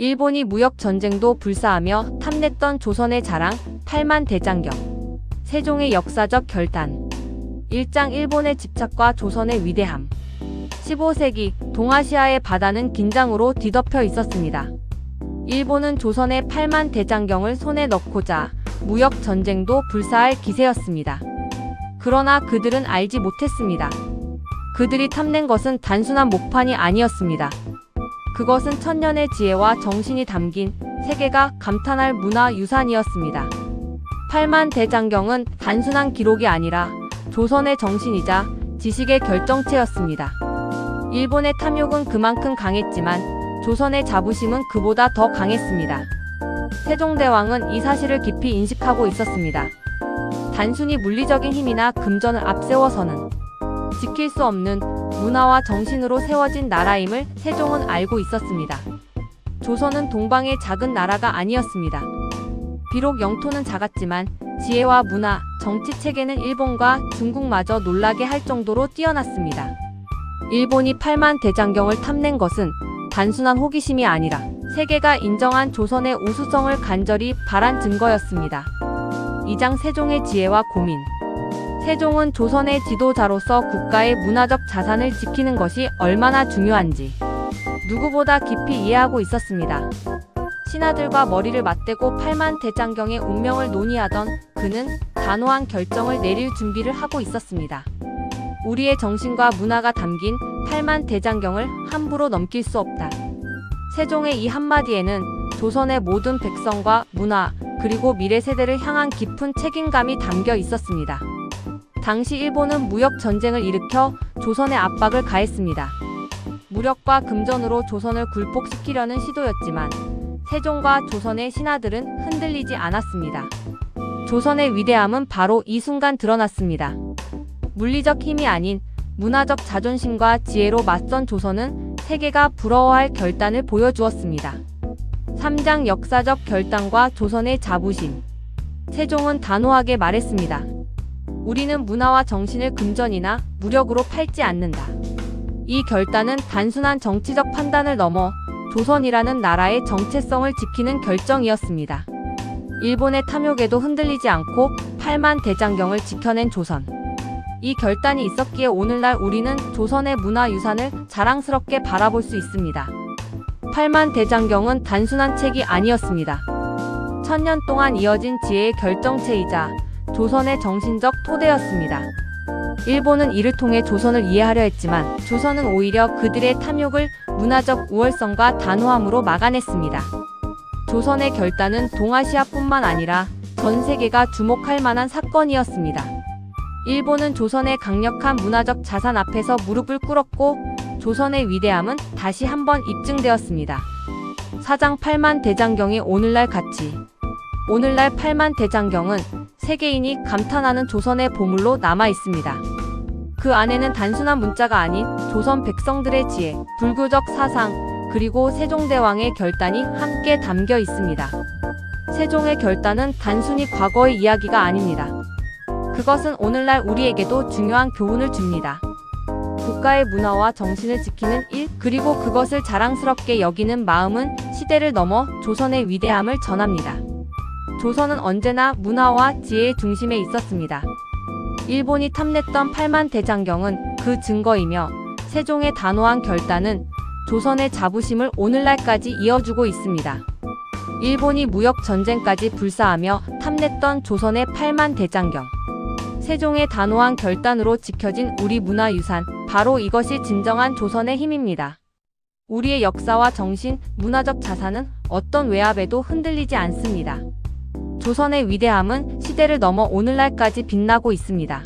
일본이 무역 전쟁도 불사하며 탐냈던 조선의 자랑 8만 대장경. 세종의 역사적 결단. 일장 일본의 집착과 조선의 위대함. 15세기 동아시아의 바다는 긴장으로 뒤덮여 있었습니다. 일본은 조선의 8만 대장경을 손에 넣고자 무역 전쟁도 불사할 기세였습니다. 그러나 그들은 알지 못했습니다. 그들이 탐낸 것은 단순한 목판이 아니었습니다. 그것은 천년의 지혜와 정신이 담긴 세계가 감탄할 문화 유산이었습니다. 8만 대장경은 단순한 기록이 아니라 조선의 정신이자 지식의 결정체였습니다. 일본의 탐욕은 그만큼 강했지만 조선의 자부심은 그보다 더 강했습니다. 세종대왕은 이 사실을 깊이 인식하고 있었습니다. 단순히 물리적인 힘이나 금전을 앞세워서는 지킬 수 없는 문화와 정신으로 세워진 나라임을 세종은 알고 있었습니다. 조선은 동방의 작은 나라가 아니었습니다. 비록 영토는 작았지만 지혜와 문화, 정치 체계는 일본과 중국마저 놀라게 할 정도로 뛰어났습니다. 일본이 8만 대장경을 탐낸 것은 단순한 호기심이 아니라 세계가 인정한 조선의 우수성을 간절히 바란 증거였습니다. 2장 세종의 지혜와 고민 세종은 조선의 지도자로서 국가의 문화적 자산을 지키는 것이 얼마나 중요한지 누구보다 깊이 이해하고 있었습니다. 신하들과 머리를 맞대고 8만 대장경의 운명을 논의하던 그는 단호한 결정을 내릴 준비를 하고 있었습니다. 우리의 정신과 문화가 담긴 8만 대장경을 함부로 넘길 수 없다. 세종의 이 한마디에는 조선의 모든 백성과 문화, 그리고 미래 세대를 향한 깊은 책임감이 담겨 있었습니다. 당시 일본은 무역 전쟁을 일으켜 조선의 압박을 가했습니다. 무력과 금전으로 조선을 굴복시키려는 시도였지만 세종과 조선의 신하들은 흔들리지 않았습니다. 조선의 위대함은 바로 이 순간 드러났습니다. 물리적 힘이 아닌 문화적 자존심과 지혜로 맞선 조선은 세계가 부러워할 결단을 보여주었습니다. 3장 역사적 결단과 조선의 자부심. 세종은 단호하게 말했습니다. 우리는 문화와 정신을 금전이나 무력으로 팔지 않는다. 이 결단은 단순한 정치적 판단을 넘어 조선이라는 나라의 정체성을 지키는 결정이었습니다. 일본의 탐욕에도 흔들리지 않고 8만 대장경을 지켜낸 조선. 이 결단이 있었기에 오늘날 우리는 조선의 문화유산을 자랑스럽게 바라볼 수 있습니다. 8만 대장경은 단순한 책이 아니었습니다. 천년 동안 이어진 지혜의 결정체이자 조선의 정신적 토대였습니다. 일본은 이를 통해 조선을 이해하려 했지만 조선은 오히려 그들의 탐욕을 문화적 우월성과 단호함으로 막아냈습니다. 조선의 결단은 동아시아뿐만 아니라 전 세계가 주목할 만한 사건이었습니다. 일본은 조선의 강력한 문화적 자산 앞에서 무릎을 꿇었고 조선의 위대함은 다시 한번 입증되었습니다. 사장 8만 대장경의 오늘날 가치 오늘날 8만 대장경은 세계인이 감탄하는 조선의 보물로 남아 있습니다. 그 안에는 단순한 문자가 아닌 조선 백성들의 지혜, 불교적 사상, 그리고 세종대왕의 결단이 함께 담겨 있습니다. 세종의 결단은 단순히 과거의 이야기가 아닙니다. 그것은 오늘날 우리에게도 중요한 교훈을 줍니다. 국가의 문화와 정신을 지키는 일, 그리고 그것을 자랑스럽게 여기는 마음은 시대를 넘어 조선의 위대함을 전합니다. 조선은 언제나 문화와 지혜의 중심에 있었습니다. 일본이 탐냈던 8만 대장경은 그 증거이며 세종의 단호한 결단은 조선의 자부심을 오늘날까지 이어주고 있습니다. 일본이 무역 전쟁까지 불사하며 탐냈던 조선의 8만 대장경. 세종의 단호한 결단으로 지켜진 우리 문화유산, 바로 이것이 진정한 조선의 힘입니다. 우리의 역사와 정신, 문화적 자산은 어떤 외압에도 흔들리지 않습니다. 조선의 위대함은 시대를 넘어 오늘날까지 빛나고 있습니다.